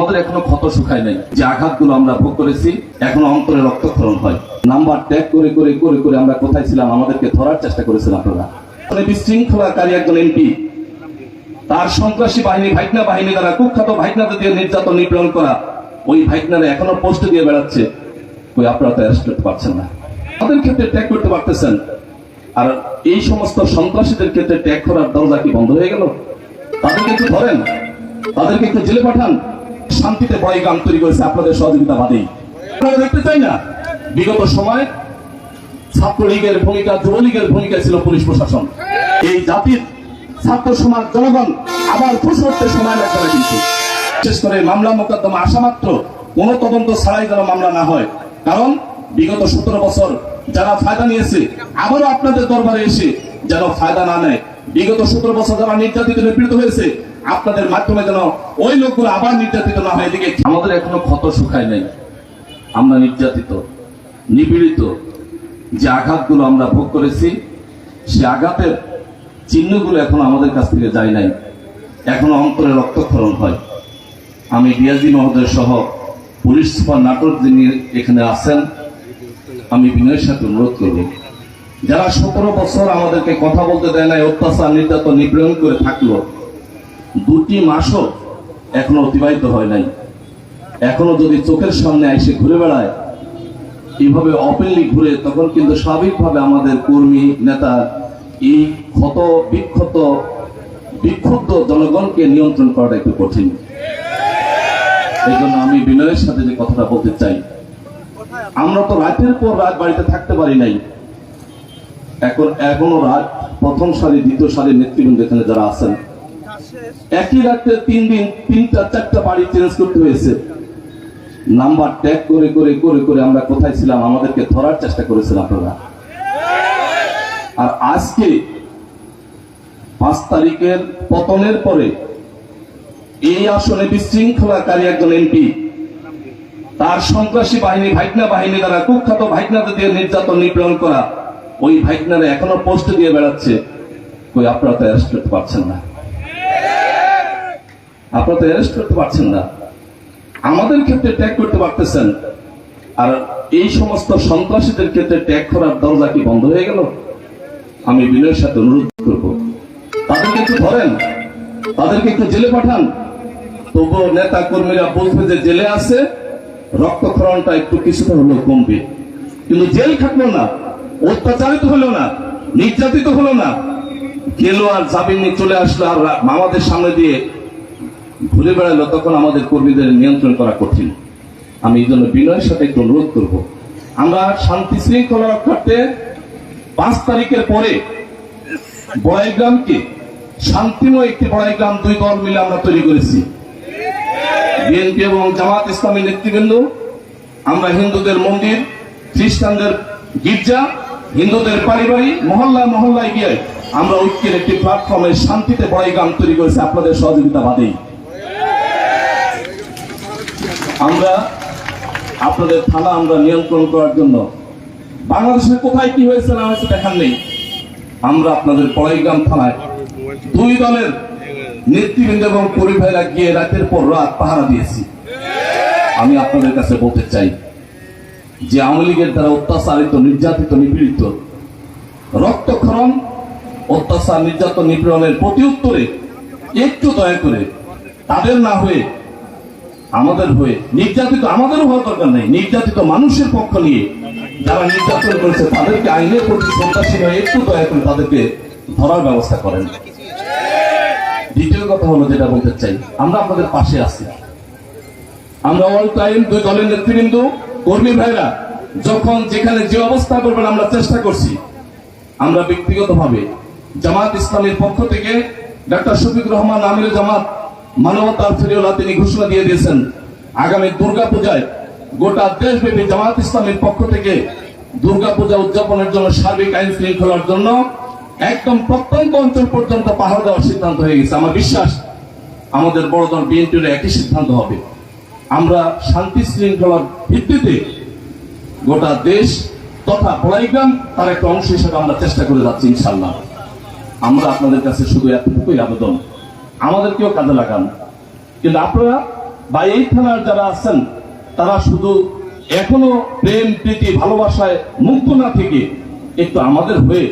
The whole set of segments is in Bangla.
আমাদের এখনও ক্ষত শুকায় নাই। যে আঘাতগুলো আমরা ভোগ করেছি, এখনও অন্তরে রক্তক্ষরণ হয়। নাম্বার ট্যাগ করে করে করে করে আমরা কোথায় ছিলাম, আমাদেরকে ধরার চেষ্টা করেছিলেন আপনারা। মানে বিশৃঙ্খলাকারী একজন এমপি, তার সন্ত্রাসী বাহিনী, ভাইকনা বাহিনী দ্বারা কুখ্যাত ভাইকনাতে দিয়ে নির্যাতন, নিপীড়ন করা, ওই ভাইকনারে এখনও পোস্ট দিয়ে বেড়াচ্ছে। ওই আপনারা তো অ্যারেস্ট করতে পারছেন না। তাদের ক্ষেত্রে ট্যাগ করতে পারতেছেন। আর এই সমস্ত সন্ত্রাসীদের ক্ষেত্রে ট্যাগ করার দরজা কি বন্ধ হয়ে গেল? তাদেরকে একটু ধরেন। তাদেরকে একটু জেলে পাঠান। শান্তিতে বড়াই গান তৈরি করেছে আপনাদের সহযোগিতা বাদেই আমরা দেখতে চাই না? বিগত সময় ছাত্রলীগের ভূমিকা, যুবলীগের ভূমিকা ছিল পুলিশ প্রশাসন। এই জাতির ছাত্র সমাজ, জনগণ আবার খুশি হতে সময় লাগবে না কিন্তু। বিশেষ করে মামলা মোকদ্দমা আসা মাত্র, কোন তদন্ত ছাড়াই যেন মামলা না হয়। কারণ বিগত সতেরো বছর যারা ফায়দা নিয়েছে, আবারও আপনাদের দরবারে এসে যেন ফায়দা না নেয়। বিগত সতেরো বছর যারা নির্যাতিত নিপীড়িত হয়েছে আপনাদের মাধ্যমে যেন ওই লোকগুলো আবার নির্যাতিত না হয়, এদিকে আমাদের এখনও ক্ষত শুকায় নাই। আমরা নির্যাতিত, নিপীড়িত। যে আঘাতগুলো আমরা ভোগ করেছি, সে আঘাতের চিহ্নগুলো এখন আমাদের কাছ থেকে যায় নাই। এখনও অন্তরে রক্তক্ষরণ হয়। আমি ডিআইজি মহোদয় সহ পুলিশ সুপার নাটক যিনি এখানে আছেন, আমি বিনয়ের সাথে অনুরোধ করব। যারা সতেরো বছর আমাদেরকে কথা বলতে দেয় নাই, অত্যাচার, নির্যাতন, নিপীড়ন করে থাকল দুটি মাসও এখনও অতিবাহিত হয় নাই। এখনও যদি চোখের সামনে এসে ঘুরে বেড়ায় এইভাবে ওপেনলি ঘুরে, তখন কিন্তু স্বাভাবিকভাবে আমাদের কর্মী, নেতা, এই ক্ষত, বিক্ষত, বিক্ষুব্ধ জনগণকে নিয়ন্ত্রণ করাটা একটু কঠিন। এই জন্য আমি বিনয়ের সাথে যে কথাটা বলতে চাই, আমরা তো রাতের পর রাত বাড়িতে থাকতে পারি নাই। এখন এখনও রাত প্রথম সারি দ্বিতীয় সারির নেতৃবৃন্দ এখানে যারা আছেন একই রাতে তিন দিন তিনটা, চারটা বাড়ি চেঞ্জ করতে হয়েছে। নাম্বার ট্যাগ করে করে করে করে আমরা কোথায় ছিলাম, আমাদেরকে ধরার চেষ্টা করেছেন আপনারা। আর আজকে পাঁচ তারিখের পতনের পরে এই আসনে বিশৃঙ্খলাকারী একজন এমপি তার সন্ত্রাসী বাহিনী, ভাইকনা বাহিনী দ্বারা কুখ্যাত ভাইকনাতে দিয়ে নির্যাতন, নিপীড়ন করা, ওই ভাইকনারে এখনও পোস্ট দিয়ে বেড়াচ্ছে। কই আপনারা তো অ্যারেস্ট করতে পারছেন না। আপনারা তো অ্যারেস্ট করতে পারছেন না। আমাদের ক্ষেত্রে ট্যাগ করতে পারতেছেন। আর এই সমস্ত সন্ত্রাসীদের ক্ষেত্রে ট্যাগ করার দরজা কি বন্ধ হয়ে গেল? আমি বিনয়ের সাথে অনুরোধ করব। তাদেরকে একটু ধরেন। তাদেরকে একটু জেলে পাঠান। তবুও নেতা কর্মীরা বলবে যে জেলে আছে, রক্তক্ষরণটা একটু কিছুটা হলেও কমবে। কিন্তু জেল খাটলো না, অত্যাচারিত হলো না, নির্যাতিত হলো না। গেল আর জামিন নিয়ে চলে আসলো আর মামাদের সামনে দিয়ে ঘুরে বেড়ালো তখন আমাদের কর্মীদের নিয়ন্ত্রণ করা কঠিন, আমি এই জন্য বিনয়ের সাথে একটু অনুরোধ করব। আমরা শান্তি শৃঙ্খলা রক্ষার্থে পাঁচ তারিখের পরে বড়াইগ্রামকে শান্তিময় একটি বড়াইগ্রাম দুই দল মিলে আমরা তৈরি করেছি। বিএনপি এবং জামাত ইসলামী নেতৃবৃন্দ, আমরা হিন্দুদের মন্দির, খ্রিস্টানদের গির্জা, হিন্দুদের পারিবারিক মহল্লা মহল্লায় গিয়ে আমরা ঐক্যের একটি প্ল্যাটফর্মে শান্তিতে বড়াইগ্রাম তৈরি করেছি। আপনাদের সহযোগিতা বাদেই। আমরা, আপনাদের থানা আমরা নিয়ন্ত্রণ করার জন্য। বাংলাদেশের কোথায় কি হয়েছে না হয়েছে দেখার নেই। আমরা আপনাদের পড়াইগ্রাম থানায় দুই দলের নেতৃবৃন্দ এবং পরিবারেরা গিয়ে রাতের পর রাত পাহারা দিয়েছি। আমি আপনাদের কাছে বলতে চাই যে আওয়ামী লীগের দ্বারা অত্যাচারিত, নির্যাতিত, নিপীড়িত, রক্তক্ষরণ, অত্যাচার, নির্যাতন, নিপীড়নের প্রতি উত্তরে একটু দয়া করে তাদের না হয়ে আমাদের হয়ে, নির্যাতিত আমাদেরও হওয়ার দরকার নেই। নির্যাতিত মানুষের পক্ষ নিয়ে যারা নির্যাতন করেছে, তাদেরকে আইনের প্রতি হয়ে একটু দয়া করে তাদেরকে ধরার ব্যবস্থা করেন। দ্বিতীয় কথা হলো যেটা বলতে চাই, আমরা আপনাদের পাশে আছি। আমরা অল টাইম দুই দলের নেতৃবৃন্দ, কর্মী ভাইরা, যখন যেখানে যে অবস্থা করবেন আমরা চেষ্টা করছি। আমরা ব্যক্তিগতভাবে জামাত ইসলামের পক্ষ থেকে ডাক্তার শফিক রহমান আমির জামাত মানবতার ফেরিওলা তিনি ঘোষণা দিয়ে দিয়েছেন, আগামী দুর্গা পূজায় গোটা দেশব্যাপী জামাত ইসলামের পক্ষ থেকে দুর্গা পূজা উদযাপনের জন্য সার্বিক আইন শৃঙ্খলার জন্য একদম প্রত্যন্ত অঞ্চল পর্যন্ত পাহাড় দেওয়ার সিদ্ধান্ত হয়ে গেছে। আমার বিশ্বাস, আমাদের বড় দল বিএনপির একই সিদ্ধান্ত হবে। আমরা শান্তি শৃঙ্খলার ভিত্তিতে গোটা দেশ তথা পড়াইগ্রাম তার একটা অংশ হিসেবে আমরা চেষ্টা করে যাচ্ছি ইনশাল্লাহ আমরা আপনাদের কাছে শুধু এতটুকুই আবেদন। আমাদেরকেও কাজে লাগান। কিন্তু আপনারা বা এই থানার যারা আছেন, তারা শুধু এখনও প্রেম, প্রীতি, ভালোবাসায় মুক্ত না থেকে একটু আমাদের হয়ে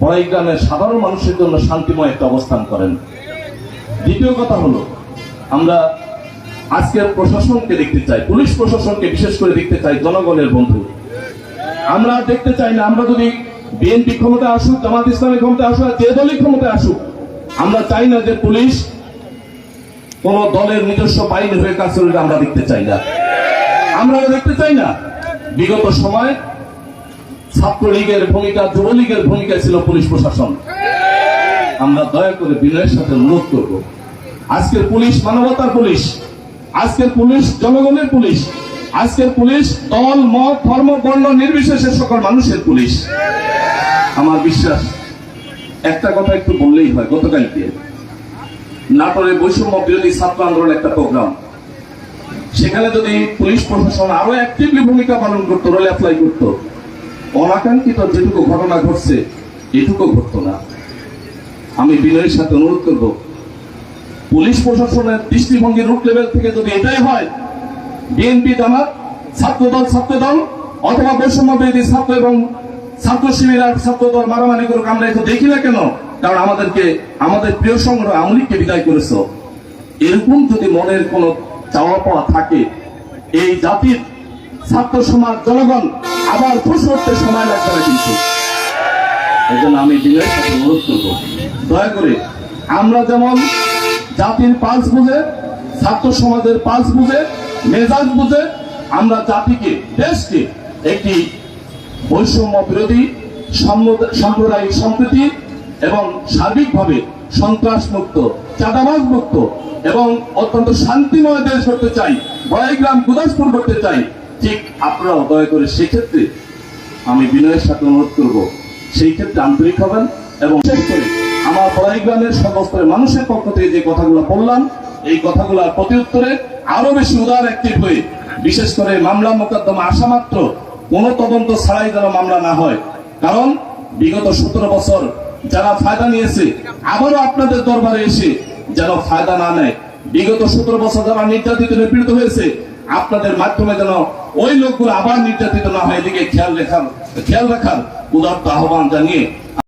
বড়াই গ্রামের সাধারণ মানুষের জন্য শান্তিময় একটা অবস্থান করেন। দ্বিতীয় কথা হলো, আমরা আজকের প্রশাসনকে দেখতে চাই, পুলিশ প্রশাসনকে বিশেষ করে দেখতে চাই জনগণের বন্ধু। আমরা দেখতে চাই না, আমরা যদি বিএনপি ক্ষমতায় আসুক, জামাত ইসলামী ক্ষমতায় আসুক যে দলই ক্ষমতায় আসুক আমরা চাই না যে পুলিশ কোন দলের নিজস্ব বাহিনী হয়ে কাজ করবে আমরা দেখতে চাই না। আমরা দেখতে চাই না। বিগত সময় ছাত্রলীগের ভূমিকা, যুবলীগের ভূমিকা ছিল পুলিশ প্রশাসন। আমরা দয়া করে বিনয়ের সাথে অনুরোধ করব। আজকের পুলিশ মানবতার পুলিশ, আজকের পুলিশ জনগণের পুলিশ, আজকের পুলিশ দল, মত, ধর্ম, বর্ণ নির্বিশেষে সকল মানুষের পুলিশ। আমার বিশ্বাস একটা কথা একটু বললেই হয়, গতকালকে নাটোরে বৈষম্য বিরোধী ছাত্র আন্দোলন একটা প্রোগ্রাম। সেখানে যদি পুলিশ প্রশাসন আরও অ্যাক্টিভলি ভূমিকা পালন করতো রোল অ্যাপ্লাই করতো, অনাকাঙ্ক্ষিত যেটুকু ঘটনা ঘটছে, এটুকু ঘটতো না। আমি বিনয়ের সাথে অনুরোধ করব, পুলিশ প্রশাসনের দৃষ্টিভঙ্গি রুট লেভেল থেকে যদি এটাই হয় বিএনপি জামাত, ছাত্রদল ছাত্রদল, অথবা বৈষম্য বিরোধী ছাত্র এবং ছাত্র শিবির ছাত্রদল মারামারি করুক, আমরা একটু দেখি না কেন? কারণ আমাদেরকে, আমাদের প্রিয় সংগ্রহ আমলিককে বিদায় করেছ। এরকম যদি মনের কোনো চাওয়া পাওয়া থাকে, এই জাতির ছাত্র সমাজ, জনগণ আবার খুশ করতে সময় লাগবে না কিন্তু। এই জন্য আমি বিনয়ের সাথে অনুরোধ করব, দয়া করে আমরা যেমন জাতির পালস বুঝে, ছাত্র সমাজের পালস বুঝে, মেজাজ বুঝে, আমরা জাতিকে, দেশকে একটি বৈষম্য বিরোধী সাম্প্রদায়িক সম্প্রীতি এবং সার্বিকভাবে সন্ত্রাস মুক্ত চাঁদাবাজ মুক্ত এবং অত্যন্ত শান্তিময় দেশ করতে চাই বড়াইগ্রাম গুদাসপুর করতে চাই, ঠিক আপনারাও দয়া করে সেক্ষেত্রে আমি বিনয়ের সাথে অনুরোধ করব, সেই ক্ষেত্রে আন্তরিক হবেন এবং বিশেষ করে আমার বড়াই গ্রামের সর্বস্তরের মানুষের পক্ষ থেকে যে কথাগুলো বললাম, এই কথাগুলোর প্রতি উত্তরে আরও বেশি উদার অ্যাক্টিভ হয়ে, বিশেষ করে মামলা মোকদ্দমা আসা মাত্র কোনো তদন্ত ছাড়াই যেন মামলা না হয়। কারণ বিগত সতেরো বছর যারা ফায়দা নিয়েছে, আবারও আপনাদের দরবারে এসে যেন ফায়দা না নেয়। বিগত সতেরো বছর যারা নির্যাতিত, নিপীড়িত হয়েছে, আপনাদের মাধ্যমে যেন ওই লোকগুলো আবার নির্যাতিত না হয়। এদিকে খেয়াল রাখার খেয়াল রাখার উদার্ত আহ্বান জানিয়ে